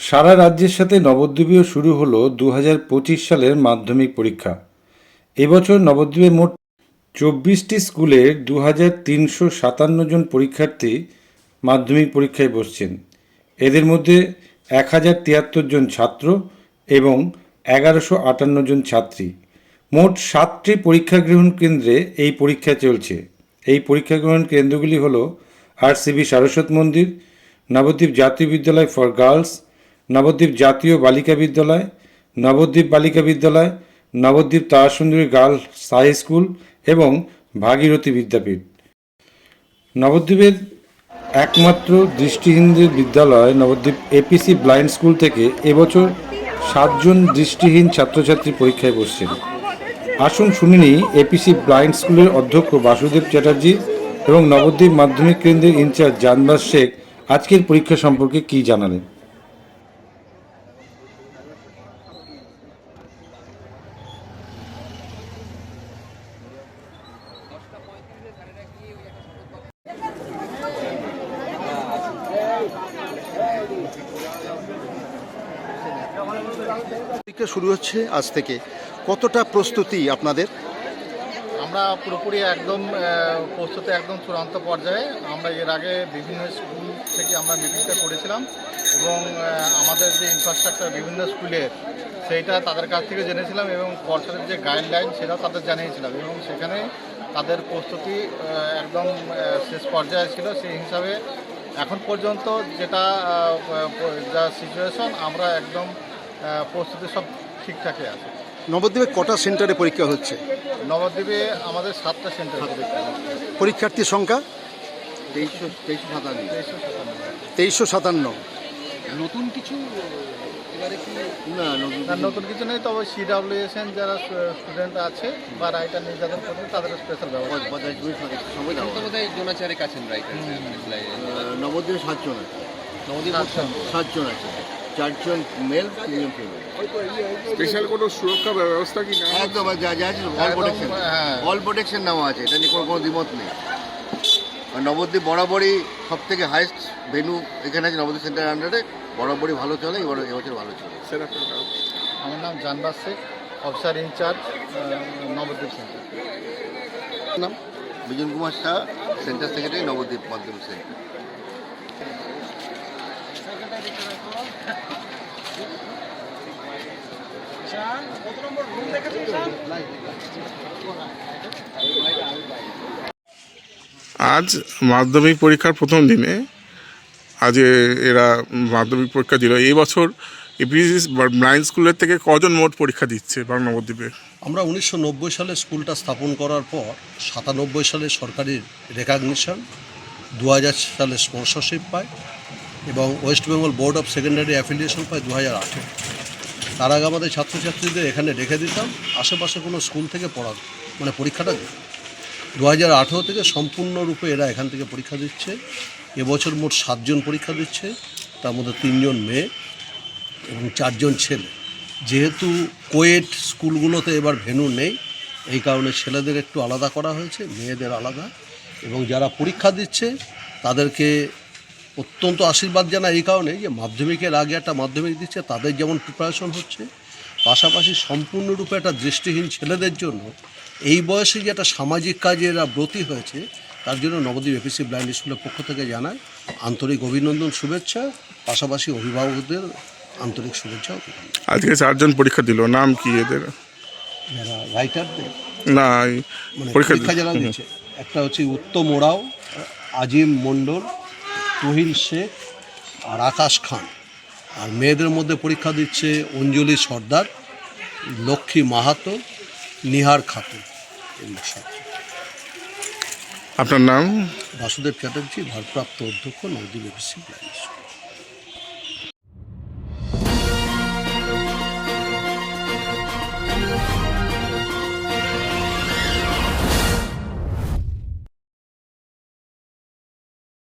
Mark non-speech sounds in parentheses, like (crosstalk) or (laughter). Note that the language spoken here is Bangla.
সারা রাজ্যের সাথে নবদ্বীপেও শুরু হলো দু হাজার পঁচিশ সালের মাধ্যমিক পরীক্ষা। এবছর নবদ্বীপে মোট চব্বিশটি স্কুলের দু হাজার তিনশো সাতান্ন জন পরীক্ষার্থী মাধ্যমিক পরীক্ষায় বসছেন। এদের মধ্যে এক হাজার তিয়াত্তর জন ছাত্র এবং এগারোশো আটান্ন জন ছাত্রী। মোট সাতটি পরীক্ষা গ্রহণ কেন্দ্রে এই পরীক্ষা চলছে। এই পরীক্ষা গ্রহণ কেন্দ্রগুলি হল আরসিবি সারস্বত মন্দির, নবদ্বীপ জাতীয় বিদ্যালয় ফর গার্লস নবদ্বীপ জাতীয় বালিকা Vidyalaya, Nabadwip Balika Vidyalaya, Nabadwip Tarasundari girls high school এবং ভাগীরথী বিদ্যাপীঠ। নবদ্বীপের একমাত্র দৃষ্টিহীনদের বিদ্যালয় নবদ্বীপ এপিসি ব্লাইন্ড স্কুল থেকে এবছর সাতজন দৃষ্টিহীন ছাত্রছাত্রী পরীক্ষায় বসছেন। আসুন শুনিনি এপিসি ব্লাইন্ড স্কুলের অধ্যক্ষ বাসুদেব চ্যাটার্জি এবং নবদ্বীপ মাধ্যমিক কেন্দ্রের ইনচার্জ জানবাস শেখ আজকের পরীক্ষা সম্পর্কে কী জানালেন। পরীক্ষা শুরু হচ্ছে আজ থেকে, কতটা প্রস্তুতি আপনাদের? আমরা পুরোপুরি একদম প্রস্তুতি একদম চূড়ান্ত পর্যায়ে। আমরা এর আগে বিভিন্ন স্কুল থেকে আমরা মিটিংটা করেছিলাম এবং আমাদের যে ইনফ্রাস্ট্রাকচার বিভিন্ন স্কুলের সেইটা তাদের কাছ থেকে জেনেছিলাম এবং পর্ষদের যে গাইডলাইন সেটাও তাদের জানিয়েছিলাম এবং সেখানে তাদের প্রস্তুতি একদম শেষ পর্যায়ে ছিল। সেই হিসাবে এখন পর্যন্ত যেটা যা সিচুয়েশন আমরা একদম প্রস্তুতি সব ঠিকঠাকই আছে। নবদ্বীপে কটা সেন্টারে পরীক্ষা হচ্ছে? নবদ্বীপে আমাদের সাতটা সেন্টার পরীক্ষার্থীর সংখ্যা? তেইশশো তেইশশো সাতান্ন। তেইশশো সাতান্ন। তেইশশো সাতান্ন। নতুন কিছু এবারে না নতুন কিছু নেই তবে সিডাব্লিউএসএন যারা স্টুডেন্ট আছে বা রাইটার নির্যাতন করছে তাদের স্পেশাল ব্যবস্থা রাইটার নবদ্বীপে সাতজন আছে। নবদ্বীপ সাতজন আছে। চারজন মেল তিনজন ফিমেল স্পেশাল কোনো সুরক্ষা ব্যবস্থা কি না একদম যা যা আছে অল প্রোটেকশন হ্যাঁ। অল প্রোটেকশন নেওয়া আছে এটা নিয়ে কোনো কোনো দ্বিমত নেই। আর নবদ্বীপ বরাবরই সব থেকে হাইস্ট ভেনু এখানে আছে নবদ্বীপ সেন্টার আন্ডারে বরাবরই ভালো চলে এবার এবছর ভালো চলে। স্যার আপনার নাম? আমার নাম জানবাস Sheikh officer in charge Nabadwip centre নাম? Bijan Kumar Shah centre secretary Nabadwip Madhyamik centre (laughs) আজ মাধ্যমিক পরীক্ষার প্রথম দিনে আজ এ- এরা মাধ্যমিক পরীক্ষা দিল। এই বছর এপিসি ব্লাইন্ড স্কুলের থেকে কজন মোট পরীক্ষা দিচ্ছে বাংলা নবদ্বীপে আমরা উনিশশো নব্বই সালে স্কুলটা স্থাপন করার পর সাতানব্বই সালে সরকারি রেকগনিশন দু হাজার সালে স্পন্সরশিপ পায় এবং West Bengal Board of Secondary affiliation পায় দু হাজার আঠেরো তার আগে আমাদের ছাত্রছাত্রীদের এখানে রেখে দিতাম, আশেপাশে কোনো স্কুল থেকে পড়া মানে পরীক্ষাটা দিত দু হাজার আঠেরো থেকে সম্পূর্ণরূপে এরা এখান থেকে পরীক্ষা দিচ্ছে। এবছর মোট সাতজন পরীক্ষা দিচ্ছে, তার মধ্যে তিনজন মেয়ে এবং চারজন ছেলে। যেহেতু কোয়েট স্কুলগুলোতে এবার ভেনু নেই, এই কারণে ছেলেদের একটু আলাদা করা হয়েছে, মেয়েদের আলাদা। এবং যারা পরীক্ষা দিচ্ছে, তাদেরকে অত্যন্ত আশীর্বাদ জানা এই কারণে যে মাধ্যমিকের আগে একটা মাধ্যমিক দিচ্ছে তাদের যেমন প্রিপারেশন হচ্ছে পাশাপাশি সম্পূর্ণরূপে একটা দৃষ্টিহীন ছেলেদের জন্য এই বয়সে যে একটা সামাজিক কাজে এরা ব্রতী হয়েছে তার জন্য নবদ্বীপ এপিসি ব্লাইন্ড স্কুলের পক্ষ থেকে জানায় আন্তরিক অভিনন্দন শুভেচ্ছা পাশাপাশি অভিভাবকদের আন্তরিক শুভেচ্ছা আজকে চারজন পরীক্ষা দিল নাম কি এদের? যারা রাইটারদের না মানে পরীক্ষা পরীক্ষা যারা দিচ্ছে একটা হচ্ছে উত্তম ওরাও আজিম মণ্ডল তুহিন শেখ আর আকাশ খান। আর মেয়েদের মধ্যে পরীক্ষা দিচ্ছে অঞ্জলি সর্দার লক্ষ্মী মাহাতো নিহার খাতুন আপনার নাম? বাসুদেব চ্যাটার্জি ভারপ্রাপ্ত অধ্যক্ষ নদী স্কুল।